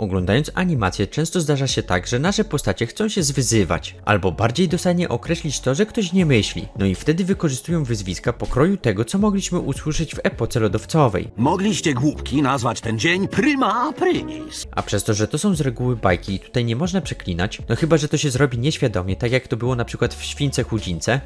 Oglądając animację często zdarza się tak, że nasze postacie chcą się zwyzywać, albo bardziej dosadnie określić to, że ktoś nie myśli, no i wtedy wykorzystują wyzwiska pokroju tego, co mogliśmy usłyszeć w epoce lodowcowej. Mogliście głupki nazwać ten dzień prima aprilis. A przez to, że to są z reguły bajki i tutaj nie można przeklinać, no chyba, że to się zrobi nieświadomie, tak jak to było na przykład w Śwince Chudzince,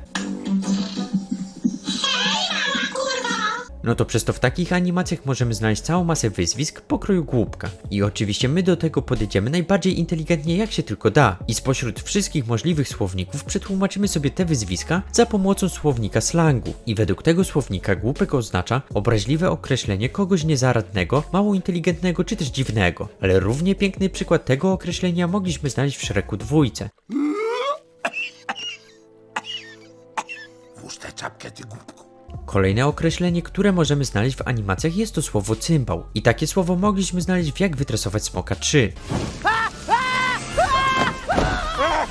no to przez to w takich animacjach możemy znaleźć całą masę wyzwisk pokroju głupka. I oczywiście my do tego podejdziemy najbardziej inteligentnie jak się tylko da. I spośród wszystkich możliwych słowników przetłumaczymy sobie te wyzwiska za pomocą słownika slangu. I według tego słownika głupek oznacza obraźliwe określenie kogoś niezaradnego, mało inteligentnego czy też dziwnego. Ale równie piękny przykład tego określenia mogliśmy znaleźć w Szreku dwójce. Włóż tę czapkę, ty głupku. Kolejne określenie, które możemy znaleźć w animacjach jest to słowo cymbał. I takie słowo mogliśmy znaleźć w Jak wytresować smoka 3.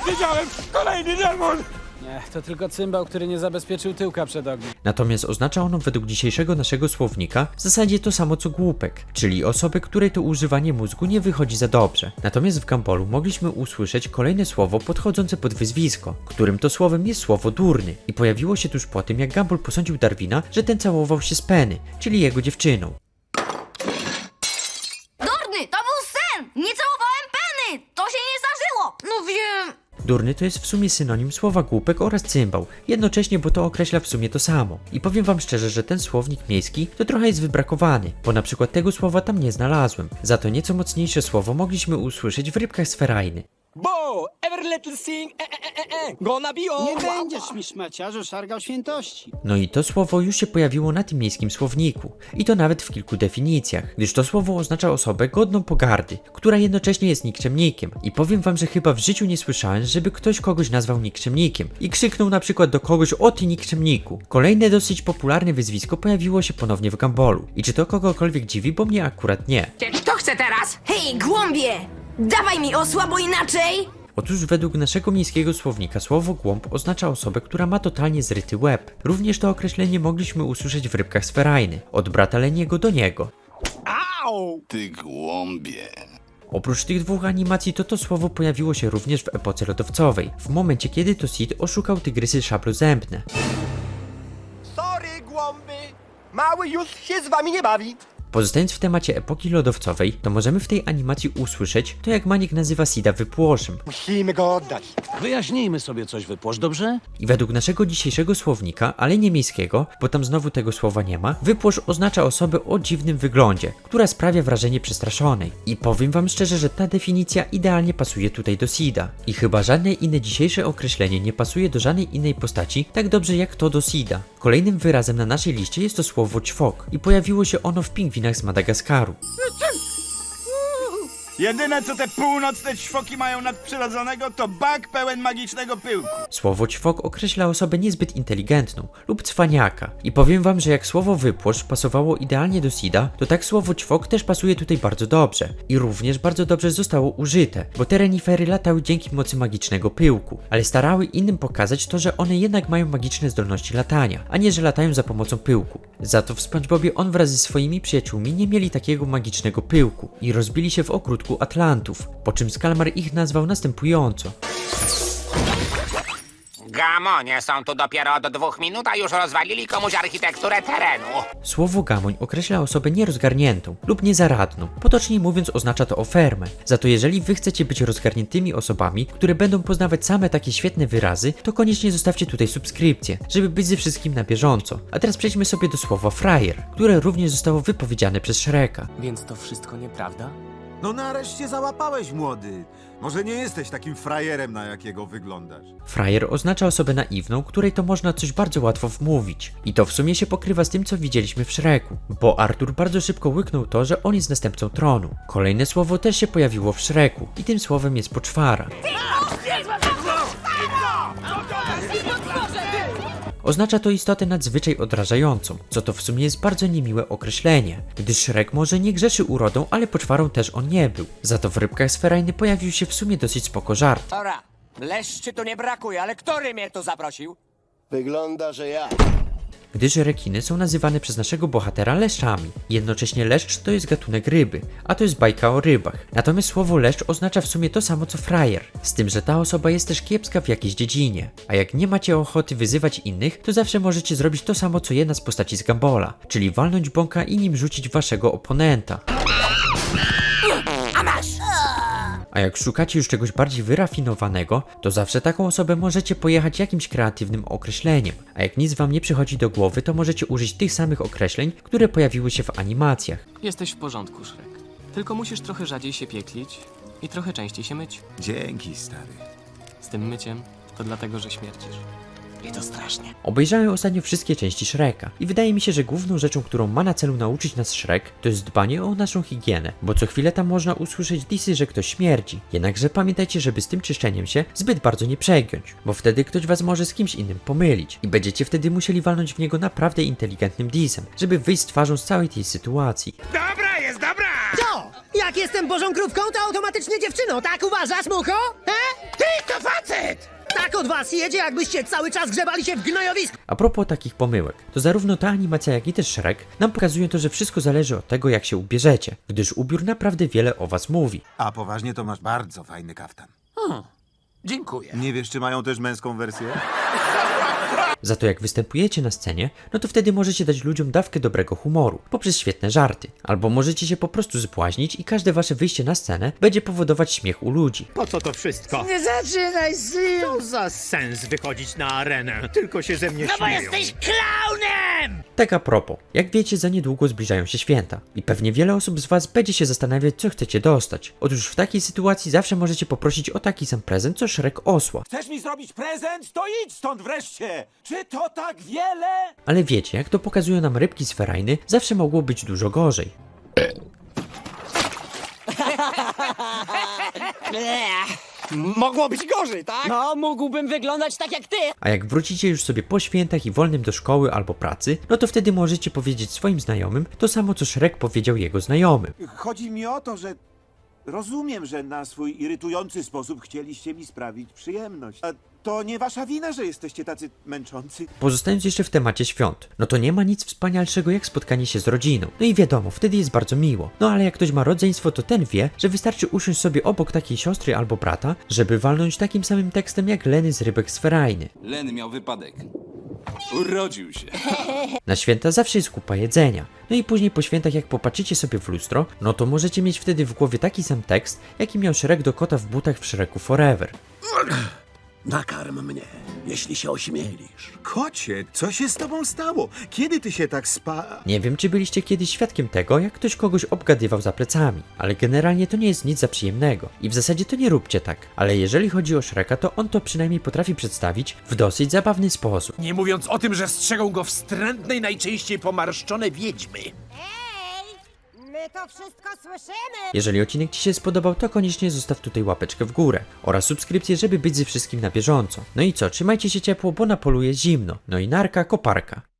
Wiedziałem! Kolejny demon! Nie, to tylko cymbał, który nie zabezpieczył tyłka przed ogniem. Natomiast oznacza ono według dzisiejszego naszego słownika w zasadzie to samo co głupek, czyli osoby, której to używanie mózgu nie wychodzi za dobrze. Natomiast w Gumbolu mogliśmy usłyszeć kolejne słowo podchodzące pod wyzwisko, którym to słowem jest słowo durny i pojawiło się tuż po tym jak Gumball posądził Darwina, że ten całował się z Penny, czyli jego dziewczyną. Durny, to był sen! Nie całowałem peny! To się nie zdarzyło! No wiem. Durny to jest w sumie synonim słowa głupek oraz cymbał, jednocześnie bo to określa w sumie to samo. I powiem wam szczerze, że ten słownik miejski to trochę jest wybrakowany, bo na przykład tego słowa tam nie znalazłem. Za to nieco mocniejsze słowo mogliśmy usłyszeć w rybkach sferajny. Bo! Every little thing, e, e, e, e, gonna be all. Nie będziesz mi szmaciarzu szargał świętości. No i to słowo już się pojawiło na tym miejskim słowniku. I to nawet w kilku definicjach, gdyż to słowo oznacza osobę godną pogardy, która jednocześnie jest nikczemnikiem. I powiem wam, że chyba w życiu nie słyszałem, żeby ktoś kogoś nazwał nikczemnikiem i krzyknął na przykład do kogoś o ty nikczemniku. Kolejne dosyć popularne wyzwisko pojawiło się ponownie w Gambolu. I czy to kogokolwiek dziwi, bo mnie akurat nie. Kto chce teraz? Hej, głąbie! Dawaj mi osła, bo inaczej... Otóż według naszego miejskiego słownika słowo głąb oznacza osobę, która ma totalnie zryty łeb. Również to określenie mogliśmy usłyszeć w rybkach sferajny, od brata Leniego do niego. Ty głąbie. Oprócz tych dwóch animacji to to słowo pojawiło się również w epoce lodowcowej, w momencie kiedy to Sid oszukał tygrysy szablozębne. Sorry, głąby! Mały już się z wami nie bawi. Pozostając w temacie epoki lodowcowej, to możemy w tej animacji usłyszeć to jak Maniek nazywa Sida wypłoszem. Musimy go oddać. Wyjaśnijmy sobie coś, wypłosz, dobrze? I według naszego dzisiejszego słownika, ale nie miejskiego, bo tam znowu tego słowa nie ma, wypłosz oznacza osobę o dziwnym wyglądzie, która sprawia wrażenie przestraszonej. I powiem wam szczerze, że ta definicja idealnie pasuje tutaj do Sida. I chyba żadne inne dzisiejsze określenie nie pasuje do żadnej innej postaci tak dobrze jak to do Sida. Kolejnym wyrazem na naszej liście jest to słowo ćwok i pojawiło się ono w originais de Madagascar. Jedyne co te północne ćwoki mają nadprzyrodzonego to bak pełen magicznego pyłku. Słowo ćwok określa osobę niezbyt inteligentną lub cwaniaka. I powiem wam, że jak słowo wypłosz pasowało idealnie do Sida, to tak słowo ćwok też pasuje tutaj bardzo dobrze. I również bardzo dobrze zostało użyte, bo te renifery latały dzięki mocy magicznego pyłku, ale starały innym pokazać to, że one jednak mają magiczne zdolności latania, a nie że latają za pomocą pyłku. Za to w SpongeBobie on wraz ze swoimi przyjaciółmi nie mieli takiego magicznego pyłku i rozbili się w ogródku Atlantów, po czym Skalmar ich nazwał następująco. Gamonie są tu dopiero od dwóch minut, a już rozwalili komuś architekturę terenu. Słowo gamoń określa osobę nierozgarniętą lub niezaradną. Potocznie mówiąc oznacza to ofermę. Za to jeżeli wy chcecie być rozgarniętymi osobami, które będą poznawać same takie świetne wyrazy, to koniecznie zostawcie tutaj subskrypcję, żeby być ze wszystkim na bieżąco. A teraz przejdźmy sobie do słowa frajer, które również zostało wypowiedziane przez Shreka. Więc to wszystko nieprawda? No nareszcie załapałeś, młody. Może nie jesteś takim frajerem, na jakiego wyglądasz. Frajer oznacza osobę naiwną, której to można coś bardzo łatwo wmówić. I to w sumie się pokrywa z tym, co widzieliśmy w Shreku, bo Artur bardzo szybko łyknął to, że on jest następcą tronu. Kolejne słowo też się pojawiło w Shreku i tym słowem jest poczwara. Oznacza to istotę nadzwyczaj odrażającą, co to w sumie jest bardzo niemiłe określenie, gdyż Shrek może nie grzeszy urodą, ale poczwarą też on nie był. Za to w rybkach sferajny pojawił się w sumie dosyć spoko żart. Dobra, leszczy tu nie brakuje, ale który mnie tu zaprosił? Wygląda, że ja. Gdyż rekiny są nazywane przez naszego bohatera leszczami. Jednocześnie leszcz to jest gatunek ryby, a to jest bajka o rybach. Natomiast słowo leszcz oznacza w sumie to samo co frajer, z tym, że ta osoba jest też kiepska w jakiejś dziedzinie. A jak nie macie ochoty wyzywać innych, to zawsze możecie zrobić to samo co jedna z postaci z Gambola, czyli walnąć bąka i nim rzucić waszego oponenta. A jak szukacie już czegoś bardziej wyrafinowanego, to zawsze taką osobę możecie pojechać jakimś kreatywnym określeniem. A jak nic wam nie przychodzi do głowy, to możecie użyć tych samych określeń, które pojawiły się w animacjach. Jesteś w porządku, Shrek. Tylko musisz trochę rzadziej się pieklić i trochę częściej się myć. Dzięki, stary. Z tym myciem to dlatego, że śmierdzisz. I to strasznie. Obejrzałem ostatnio wszystkie części Shreka i wydaje mi się, że główną rzeczą, którą ma na celu nauczyć nas Shrek, to jest dbanie o naszą higienę, bo co chwilę tam można usłyszeć disy, że ktoś śmierdzi. Jednakże pamiętajcie, żeby z tym czyszczeniem się zbyt bardzo nie przegiąć, bo wtedy ktoś was może z kimś innym pomylić i będziecie wtedy musieli walnąć w niego naprawdę inteligentnym disem, żeby wyjść z twarzą z całej tej sytuacji. Dobra, jest dobra! Co? Jak jestem Bożą krówką, to automatycznie dziewczyną, tak uważasz, mucho? He? Ty to facet! Tak od was jedzie, jakbyście cały czas grzebali się w gnojowisku. A propos takich pomyłek, to zarówno ta animacja, jak i też Shrek nam pokazują to, że wszystko zależy od tego, jak się ubierzecie, gdyż ubiór naprawdę wiele o was mówi. A poważnie to masz bardzo fajny kaftan. Dziękuję. Nie wiesz, czy mają też męską wersję? Za to jak występujecie na scenie, no to wtedy możecie dać ludziom dawkę dobrego humoru poprzez świetne żarty. Albo możecie się po prostu zbłaźnić i każde wasze wyjście na scenę będzie powodować śmiech u ludzi. Po co to wszystko? Nie zaczynaj z Co za sens wychodzić na arenę? Tylko się ze mnie No bo śmieją. jesteś klaunem! Tak a propos, jak wiecie, za niedługo zbliżają się święta i pewnie wiele osób z was będzie się zastanawiać, co chcecie dostać. Otóż w takiej sytuacji zawsze możecie poprosić o taki sam prezent, co Shrek Osła. Chcesz mi zrobić prezent? To idź stąd wreszcie! Czy to tak wiele? Ale wiecie, jak to pokazują nam rybki z ferajny, zawsze mogło być dużo gorzej. Mogło być gorzej, tak? No, mógłbym wyglądać tak jak ty. A jak wrócicie już sobie po świętach i wolnym do szkoły albo pracy, no to wtedy możecie powiedzieć swoim znajomym to samo, co Shrek powiedział jego znajomym. Chodzi mi o to, że rozumiem, że na swój irytujący sposób chcieliście mi sprawić przyjemność. A to nie wasza wina, że jesteście tacy męczący. Pozostając jeszcze w temacie świąt, no to nie ma nic wspanialszego jak spotkanie się z rodziną. No i wiadomo, wtedy jest bardzo miło. No ale jak ktoś ma rodzeństwo, to ten wie, że wystarczy usiąść sobie obok takiej siostry albo brata, żeby walnąć takim samym tekstem jak Leny z Rybek z Ferajny. Len miał wypadek. Urodził się. Na święta zawsze jest kupa jedzenia. No i później po świętach jak popatrzycie sobie w lustro, no to możecie mieć wtedy w głowie taki sam tekst, jaki miał Shrek do kota w butach w Shreku Forever. Nakarm mnie, jeśli się ośmielisz. Kocie, co się z tobą stało? Kiedy ty się tak spa... Nie wiem, czy byliście kiedyś świadkiem tego, jak ktoś kogoś obgadywał za plecami, ale generalnie to nie jest nic za przyjemnego i w zasadzie to nie róbcie tak. Ale jeżeli chodzi o Shreka, to on to przynajmniej potrafi przedstawić w dosyć zabawny sposób. Nie mówiąc o tym, że strzegą go wstrętne i najczęściej pomarszczone wiedźmy. To wszystko słyszymy! Jeżeli odcinek Ci się spodobał, to koniecznie zostaw tutaj łapeczkę w górę oraz subskrypcję, żeby być ze wszystkim na bieżąco. No i co, trzymajcie się ciepło, bo na polu jest zimno. No i narka, koparka.